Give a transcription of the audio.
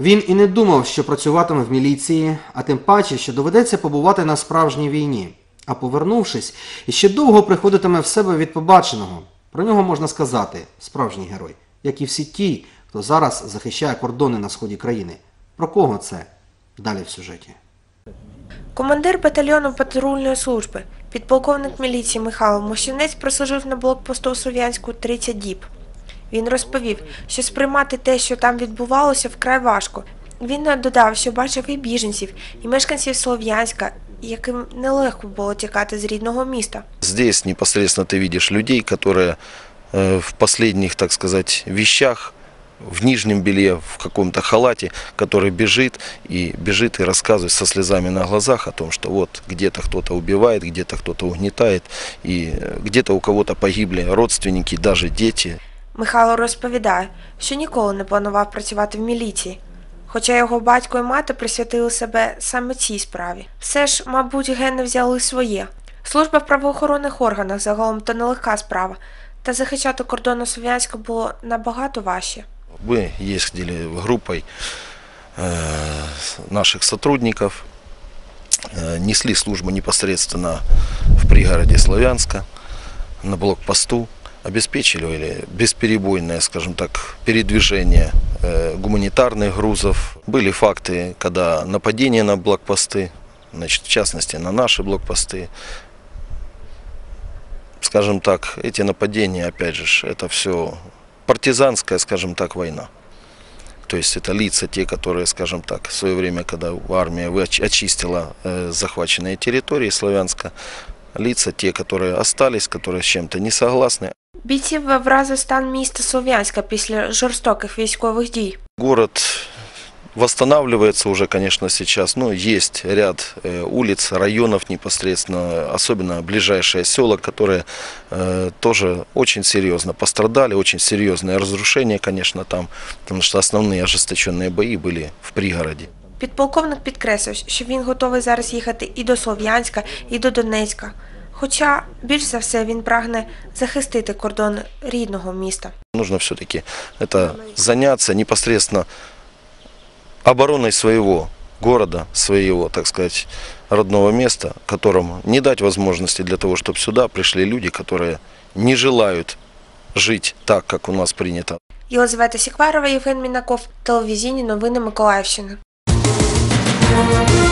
Він і не думав, що працюватиме в міліції, а тим паче, що доведеться побувати на справжній війні. А повернувшись, іще довго приходитиме в себе від побаченого. Про нього можна сказати справжній герой, як і всі ті, хто зараз захищає кордони на сході країни. Про кого це? Далі в сюжеті. Командир батальйону патрульної служби, підполковник міліції Михайло Мощинець прослужив на блокпосту Слов'янську 30 діб. Він розповів, що сприймати те, що там відбувалося, вкрай важко. Він додав, що бачив і біженців, і мешканців Слов'янська, яким нелегко було тікати з рідного міста. Здесь непосредственно ты видишь людей, которые э, в последних, так сказать, вещах, в нижнем белье, в каком-то халате, который бежит и бежит и рассказывает со слезами на глазах о том, что вот где-то кто-то убивает, где-то кто-то угнетает, и э, где-то у кого-то погибли родственники, даже дети. Михайло розповідає, що ніколи не планував працювати в міліції, хоча його батько і мати присвятили себе саме цій справі. Все ж, мабуть, гени взяли своє. Служба в правоохоронних органах загалом то нелегка справа, та захищати кордону Слов'янська було набагато важче. Мы ездили группой э, наших сотрудников, э, несли службу непосредственно в пригороде Славянска, на блокпосту, Обеспечивали бесперебойное, скажем так, передвижение э, гуманитарных грузов. Были факты, когда нападения на блокпосты, значит, в частности на наши блокпосты, скажем так, эти нападения, опять же, это все партизанская, скажем так, война. То есть это лица те, которые, скажем так, в свое время, когда армия очистила э, захваченные территории Славянска, лица те, которые остались, которые с чем-то не согласны. Бійців вразив стан міста Слов'янська після жорстоких військових дій. Город восстанавливается уже, конечно, сейчас. Ну, есть ряд э, улиц, районов непосредственно, особенно ближайшие села, которые э, тоже очень серьезно пострадали, очень серьезное разрушение, конечно, там, потому что основные ожесточенные бои были в пригороде. Підполковник підкреслив, що він готовий зараз їхати і до Слов'янська, і до Донецька. Хоча більш за все він прагне захистити кордон рідного міста. Нужно все-таки это заняться непосредственно обороной своего города, своего, так сказать, родного места, которому не дать возможности для того, чтобы сюда пришли люди, которые не желают жить так, как у нас принято. Єлизавета Сікварова, Євген Мінаков, телевізійні новини Миколаївщини. Thank you.